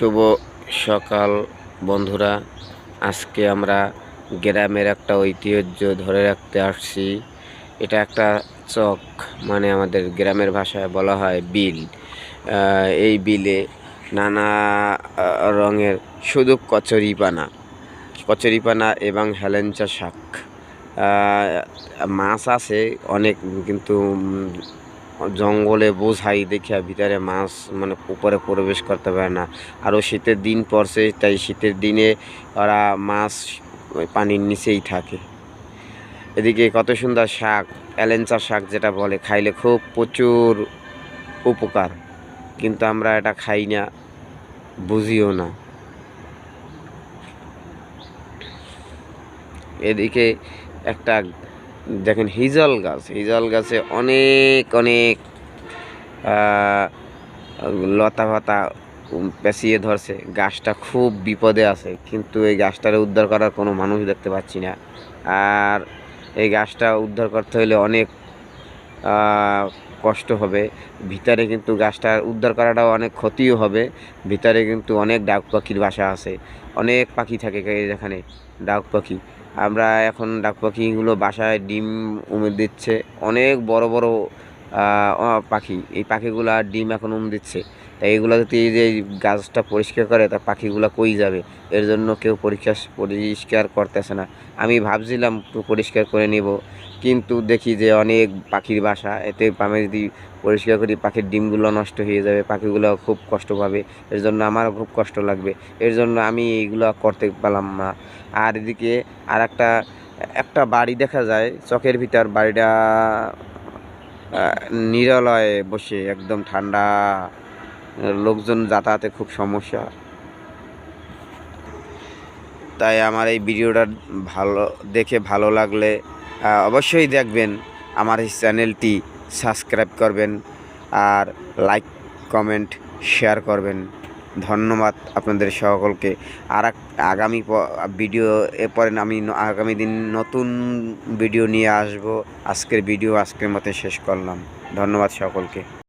শুভ সকাল, বন্ধুরা। আজকে আমরা গ্রামের একটা ঐতিহ্য ধরে রাখতে আসছি। এটা একটা চক মানে আমাদের গ্রামের ভাষায় বলা হয় বিল। এই বিলে নানা রঙের শুধু কচুরিপানা কচুরিপানা এবং হেলেঞ্চা শাক। মাছ আছে অনেক, কিন্তু জঙ্গলে বোঝাই দেখিয়া ভিতরে মাছ মানে উপরে প্রবেশ করতে পারে না। আরও শীতের দিন পড়ছে, তাই শীতের দিনে ওরা মাছ পানির নিচেই থাকে। এদিকে কত সুন্দর শাক অ্যালেঞ্চা শাক যেটা বলে, খাইলে খুব প্রচুর উপকার। কিন্তু আমরা এটা খাই না, বুঝিও না। এদিকে একটা দেখেন হিজল গাছ, হিজল গাছে অনেক অনেক লতা পাতা পেঁচিয়ে ধরছে। গাছটা খুব বিপদে আছে, কিন্তু এই গাছটারে উদ্ধার করার কোনো মানুষ দেখতে পাচ্ছি না। আর এই গাছটা উদ্ধার করতে হলে অনেক কষ্ট হবে। ভিতরে কিন্তু গাছটা উদ্ধার করাটাও অনেক ক্ষতিও হবে। ভিতরে কিন্তু অনেক ডাক পাখির বাসা আছে। অনেক পাখি থাকে এখানে ডাক পাখি। আমরা এখন ডাক পাখিগুলো বাসায় ডিম উমে দিচ্ছে। অনেক বড় বড় পাখি। এই পাখিগুলো ডিম এখন উম দিচ্ছে। তাই এগুলো যদি যে গাছটা পরিষ্কার করে, তা পাখিগুলো কই যাবে? এর জন্য কেউ পরিষ্কার পরিষ্কার করতেছে না। আমি ভাবছিলাম পরিষ্কার করে নিব। কিন্তু দেখি যে অনেক পাখির বাসা, এতে আমি যদি পরিষ্কার করি, পাখির ডিমগুলো নষ্ট হয়ে যাবে, পাখিগুলো খুব কষ্ট পাবে। এর জন্য আমারও খুব কষ্ট লাগবে। এর জন্য আমি এইগুলো করতে পারলাম না। আর এদিকে আর একটা একটা বাড়ি দেখা যায়, চকের ভিতর বাড়িটা নিরালয়ে বসে একদম ঠান্ডা, লোকজন যাতায়াতে খুব সমস্যা। তাই আমার এই ভিডিওটা ভালো, দেখে ভালো লাগলে অবশ্যই দেখবেন আমার এই চ্যানেলটি সাবস্ক্রাইব করবেন আর লাইক, কমেন্ট, শেয়ার করবেন। ধন্যবাদ আপনাদের সকলকে। আর আগামী ভিডিও এরপরে আমি আগামী দিন নতুন ভিডিও নিয়ে আসব। আজকের ভিডিও আজকের মতে শেষ করলাম। ধন্যবাদ সকলকে।